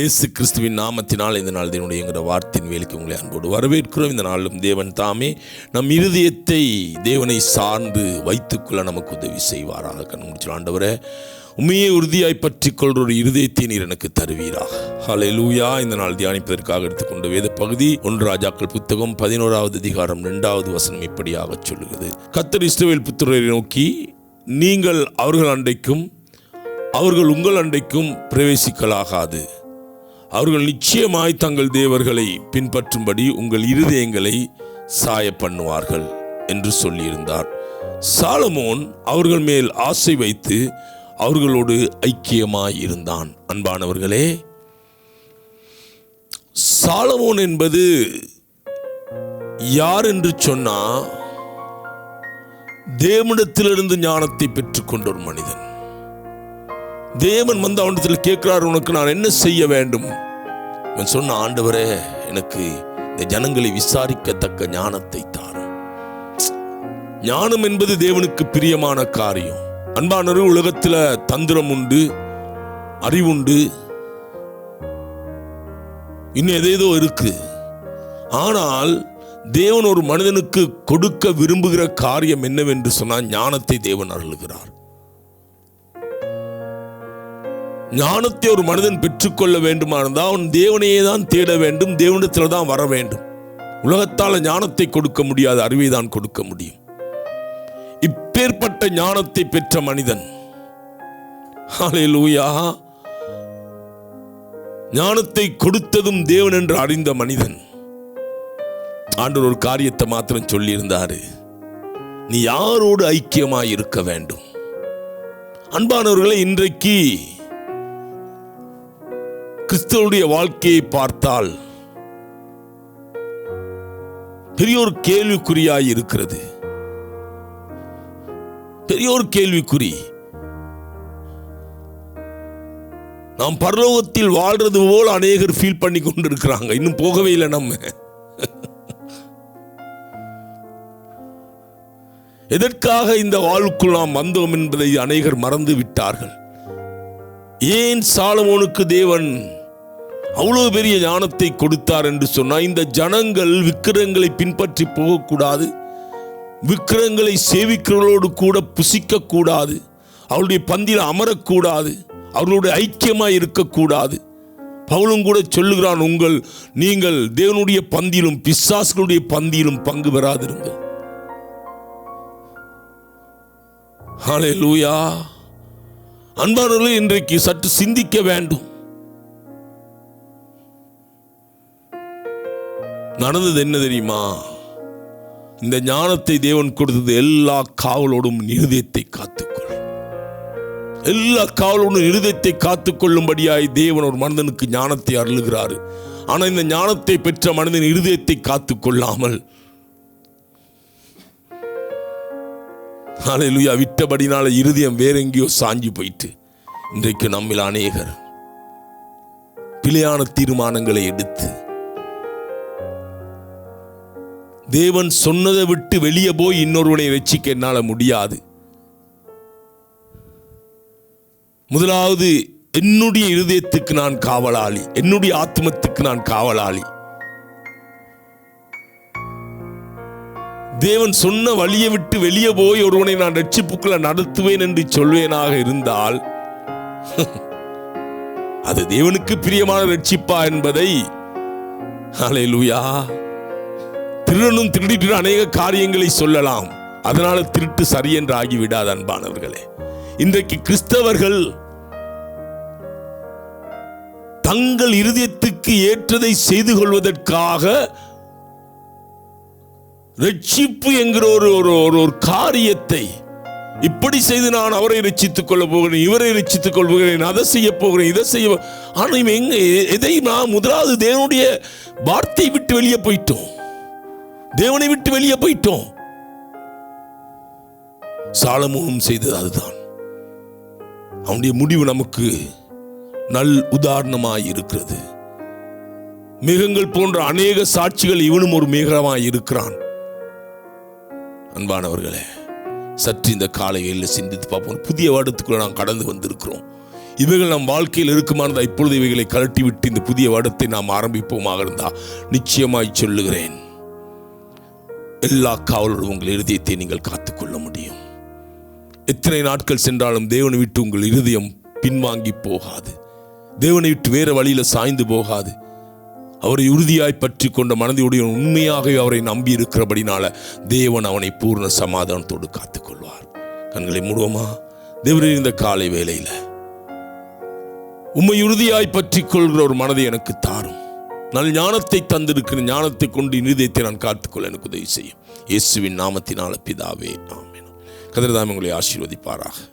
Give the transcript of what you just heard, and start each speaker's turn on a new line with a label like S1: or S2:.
S1: இயேசு கிறிஸ்துவின் நாமத்தினால் இந்த நாள் தினுடைய என்கிற வார்த்தையின் வேலைக்கு உங்களை அன்போடு வரவேற்கிறோம். இந்த நாளிலும் தேவன் தாமே நம் இருதயத்தை தேவனை சார்ந்து வைத்துக்கொள்ள நமக்கு உதவி செய்வாராக. கண் முடிச்சு உண்மையை உறுதியாய் பற்றி கொள்ற ஒரு இருதயத்தை நீர் எனக்கு தருவீராக. லூயா இந்த நாள் தியானிப்பதற்காக எடுத்துக்கொண்ட வேத பகுதி ஒன்று ராஜாக்கள் புத்தகம் பதினோராவது அதிகாரம் இரண்டாவது வசனம் இப்படியாக சொல்லுகிறது. கத்தர் இஸ்ரவேல் புத்திரரை நோக்கி நீங்கள் அவர்கள் அண்டைக்கும் அவர்கள் உங்கள் அண்டைக்கும் பிரவேசிக்கலாகாது. அவர்கள் நிச்சயமாய் தங்கள் தேவர்களை பின்பற்றும்படி உங்கள் இருதயங்களை சாய பண்ணுவார்கள் என்று சொல்லியிருந்தார். சாலமோன் அவர்கள் மேல் ஆசை வைத்து அவர்களோடு ஐக்கியமாய் இருந்தான். அன்பானவர்களே சாலமோன் என்பது யார் என்று சொன்னா தேவனிடத்திலிருந்து ஞானத்தை பெற்றுக்கொண்ட ஒரு மனிதன். தேவன் வந்து அவனிடத்தில் கேட்கிறார் உனக்கு நான் என்ன செய்ய வேண்டும்? அவன் சொன்ன ஆண்டவரே எனக்கு இந்த ஜனங்களை விசாரிக்கத்தக்க ஞானத்தை தாரும் ஞானம் என்பது தேவனுக்கு பிரியமான காரியம். அன்பானவர் உலகத்தில் தந்திரம் உண்டு அறிவுண்டு. இன்னும் எதேதோ இருக்கு. ஆனால் தேவன் ஒரு மனிதனுக்கு கொடுக்க விரும்புகிற காரியம் என்னவென்று சொன்னால் ஞானத்தை தேவன் அருளுகிறார். ஞானத்தை ஒரு மனிதன் பெற்றுக்கொள்ள வேண்டுமானதா அவன் தேவனையே தான் தேட வேண்டும் தேவனிடத்தில் தான் வர வேண்டும். உலகத்தால் ஞானத்தை கொடுக்க முடியாது அறிவை தான் கொடுக்க முடியும். இப்பேற்பட்ட ஞானத்தை பெற்ற மனிதன். லூயா ஞானத்தை கொடுத்ததும் தேவன் என்று அறிந்த மனிதன். ஆண்டவர் ஒரு காரியத்தை மாத்திரம் சொல்லியிருந்தாரு. நீ யாரோடு ஐக்கியமாய் இருக்க வேண்டும்? அன்பானவர்களை இன்றைக்கு கிறிஸ்தவனுடைய வாழ்க்கையை பார்த்தால் பெரிய ஒரு கேள்விக்குறியாய் இருக்கிறது. பெரிய ஒரு கேள்விக்குறி. நாம் பரலோகத்தில் வாழ்றது போல் அநேகர் ஃபீல் பண்ணி கொண்டு இருக்கிறாங்க இன்னும் போகவே இல்லை நம்ம. எதற்காக இந்த வாழ்வுக்குள் நாம் வந்தோம் என்பதை அநேகர் மறந்து விட்டார்கள். ஏன் சாலமோனுக்கு தேவன் அவ்வளோ பெரிய ஞானத்தை கொடுத்தார் என்று சொன்னால் இந்த ஜனங்கள் விக்கிரங்களை பின்பற்றி போகக்கூடாது. விக்கிரங்களை சேவிக்கிறவர்களோடு கூட புசிக்கக்கூடாது. அவருடைய பந்தியில் அமரக்கூடாது. அவர்களுடைய ஐக்கியமாக இருக்கக்கூடாது. பவுலும் கூட சொல்லுகிறான் உங்கள் நீங்கள் தேவனுடைய பந்தியிலும் பிசாசுகளுடைய பந்தியிலும் பங்கு பெறாதிருங்கள். லூயா அன்பானவர்களே இன்றைக்கு சற்று சிந்திக்க வேண்டும். நடந்தது என்ன தெரியுமா? இந்த ஞானத்தை தேவன் கொடுத்தது எல்லா காவலோடும் இருதயத்தை காத்துக்கொள். எல்லா காவலோடும் இருதயத்தை காத்துக்கொள்ளும்படியாய் தேவன் ஒரு மனிதனுக்கு ஞானத்தை அருளுகிறார். ஆனால் இந்த ஞானத்தை பெற்ற மனிதன் இருதயத்தை காத்துக்கொள்ளாமல். அலையிலுயா விட்டபடினால இருதயம் வேற எங்கேயோ சாஞ்சி போயிட்டு. இன்றைக்கு நம்மில் அநேகர். பிழையான தீர்மானங்களை எடுத்து தேவன் சொன்னதை விட்டு வெளியே போய் இன்னொருவனை வச்சுக்க என்னால் முடியாது. முதலாவது என்னுடைய இருதயத்துக்கு நான் காவலாளி. என்னுடைய ஆத்மத்துக்கு நான் காவலாளி. தேவன் சொன்ன வழியை விட்டு வெளியே போய் ஒருவனை நான் ரட்சிப்புக்குள்ள நடத்துவேன் என்று சொல்வேனாக இருந்தால் அது தேவனுக்கு பிரியமான ரட்சிப்பா என்பதை ஹalleluya திருடனும் திருடிட்டு அநேக காரியங்களை சொல்லலாம். அதனால திருட்டு சரி என்று ஆகிவிடாது அன்பானவர்களே. இன்றைக்கு கிறிஸ்தவர்கள் தங்கள் இருதயத்துக்கு ஏற்றதை செய்து கொள்வதற்காக ரட்சிப்பு என்கிற ஒரு ஒரு ஒரு காரியத்தை இப்படி செய்து நான் அவரை ரட்சித்துக் கொள்ள போகிறேன் இவரை ரட்சித்துக் கொள்கிறேன் அதை செய்ய போகிறேன் இதை செய்ய ஆனால் எங்க எதை நான் முதலாவது தேவனுடைய வார்த்தை விட்டு வெளியே போயிட்டோம். தேவனை விட்டு வெளியே போயிட்டோம். சாலமோனும் செய்தது அதுதான். அவனுடைய முடிவு நமக்கு நல் உதாரணமாய் இருக்கிறது. மேகங்கள் போன்ற அநேக சாட்சிகள் இவனும் ஒரு மேகமாக இருக்கிறான். அன்பானவர்களே சற்று இந்த காலையில் சிந்தித்து பார்ப்போம். புதிய வருடத்துக்குள்ள நாம் கடந்து வந்திருக்கிறோம். இவைகள் நம் வாழ்க்கையில் இருக்குமானதா? இப்பொழுது இவைகளை கழட்டி விட்டு இந்த புதிய வருடத்தை நாம் ஆரம்பிப்போமாக இருந்தா நிச்சயமாய் சொல்லுகிறேன். எல்லா காவலோடும் உங்கள் இருதயத்தை நீங்கள் காத்துக்கொள்ள முடியும். எத்தனை நாட்கள் சென்றாலும் தேவனை விட்டு உங்கள் இருதயம் பின்வாங்கி போகாது. தேவனை விட்டு வேற வழியில் சாய்ந்து போகாது. அவரை உறுதியாய் பற்றி கொண்ட மனதையுடைய உண்மையாகவே அவரை நம்பி இருக்கிறபடினால தேவன் அவனை பூர்ண சமாதானத்தோடு காத்துக்கொள்வார். கண்களை மூடுவோமா? தேவரின் இந்த காலை வேலையில் உம்மை உறுதியாய் பற்றி கொள்கிற ஒரு மனதை எனக்கு தாரும். நான் ஞானத்தை தந்திருக்கிற ஞானத்தை கொண்டு இருதயத்தை நான் காத்துக்கொள்ள எனக்கு உதவி செய்யும். இயேசுவின் நாமத்தினால பிதாவே ஆமென். கதிரதாம் உங்களை ஆசீர்வதிப்பாராக.